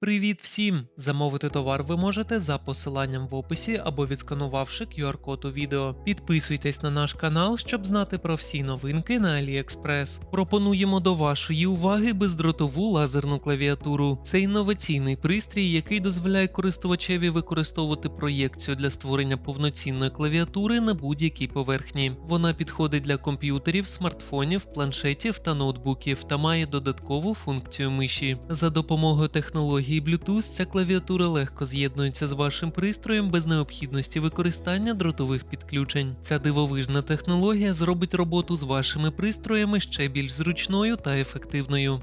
Привіт всім! Замовити товар ви можете за посиланням в описі або відсканувавши QR-код у відео. Підписуйтесь на наш канал, щоб знати про всі новинки на AliExpress. Пропонуємо до вашої уваги бездротову лазерну клавіатуру. Це інноваційний пристрій, який дозволяє користувачеві використовувати проєкцію для створення повноцінної клавіатури на будь-якій поверхні. Вона підходить для комп'ютерів, смартфонів, планшетів та ноутбуків та має додаткову функцію миші. За допомогою технології Bluetooth ця клавіатура легко з'єднується з вашим пристроєм без необхідності використання дротових підключень. Ця дивовижна технологія зробить роботу з вашими пристроями ще більш зручною та ефективною.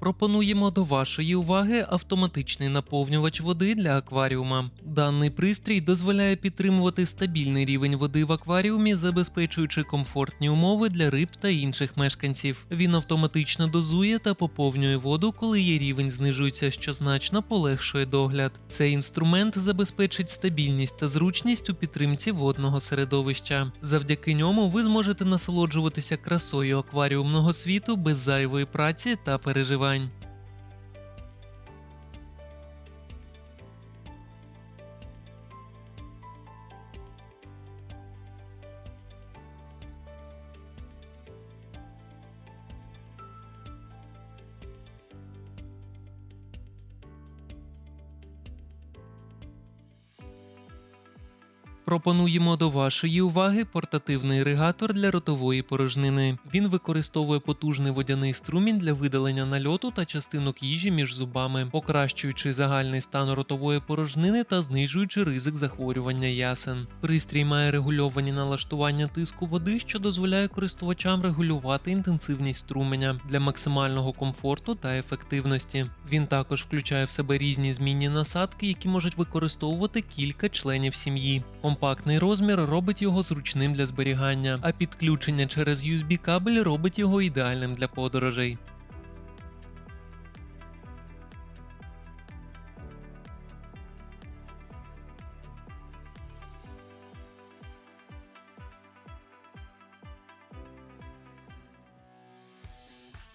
Пропонуємо до вашої уваги автоматичний наповнювач води для акваріума. Даний пристрій дозволяє підтримувати стабільний рівень води в акваріумі, забезпечуючи комфортні умови для риб та інших мешканців. Він автоматично дозує та поповнює воду, коли її рівень знижується, що значно полегшує догляд. Цей інструмент забезпечить стабільність та зручність у підтримці водного середовища. Завдяки ньому ви зможете насолоджуватися красою акваріумного світу без зайвої праці та переживань побажань. Пропонуємо до вашої уваги портативний іригатор для ротової порожнини. Він використовує потужний водяний струмінь для видалення нальоту та частинок їжі між зубами, покращуючи загальний стан ротової порожнини та знижуючи ризик захворювання ясен. Пристрій має регульовані налаштування тиску води, що дозволяє користувачам регулювати інтенсивність струменя для максимального комфорту та ефективності. Він також включає в себе різні змінні насадки, які можуть використовувати кілька членів сім'ї. Компактний розмір робить його зручним для зберігання, а підключення через USB кабель робить його ідеальним для подорожей.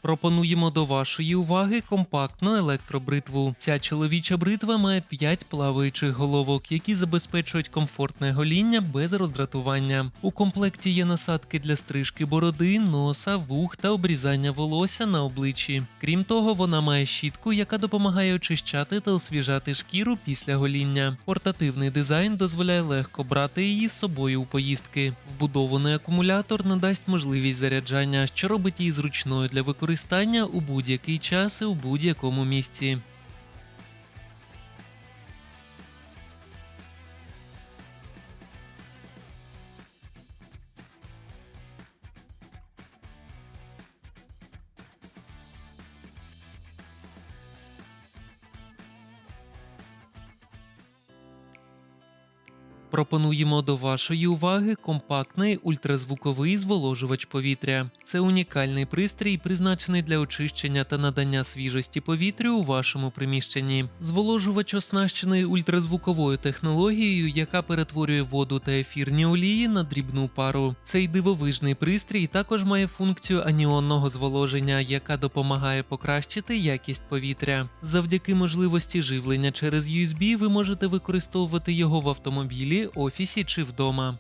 Пропонуємо до вашої уваги компактну електробритву. Ця чоловіча бритва має 5 плаваючих головок, які забезпечують комфортне гоління без роздратування. У комплекті є насадки для стрижки бороди, носа, вух та обрізання волосся на обличчі. Крім того, вона має щітку, яка допомагає очищати та освіжати шкіру після гоління. Портативний дизайн дозволяє легко брати її з собою у поїздки. Вбудований акумулятор надасть можливість заряджання, що робить її зручною для використання у будь-який час і у будь-якому місці. Пропонуємо до вашої уваги компактний ультразвуковий зволожувач повітря. Це унікальний пристрій, призначений для очищення та надання свіжості повітрю у вашому приміщенні. Зволожувач оснащений ультразвуковою технологією, яка перетворює воду та ефірні олії на дрібну пару. Цей дивовижний пристрій також має функцію аніонного зволоження, яка допомагає покращити якість повітря. Завдяки можливості живлення через USB ви можете використовувати його в автомобілі, офісі чи вдома.